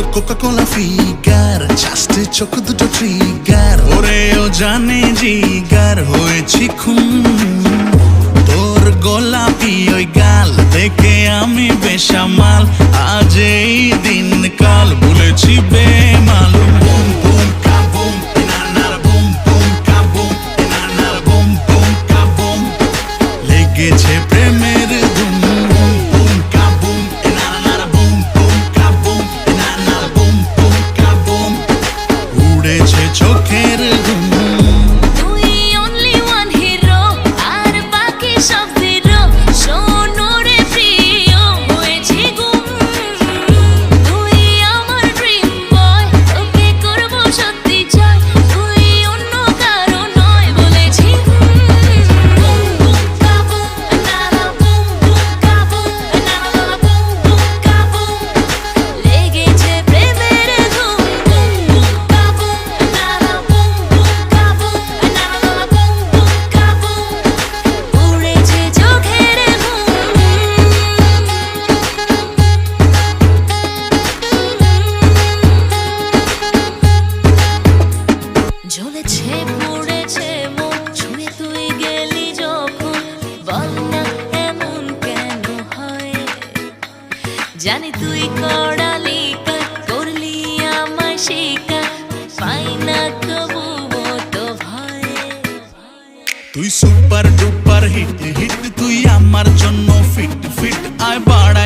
ওর Coca কোলা figure জাস্টে চোখ দুটো figure ওরে ও জানে জিগার হয়েছি খুন। তোর গোলাপি ওই গাল দেখে আমি বেশামাল। আজ এই জানি তুই করালি করলি আমার শিকা পাই না তবু তো ভয়। তুই সুপার ডুপার হিট হিট তুই আমার জন্য ফিট ফিট আয় বাড়া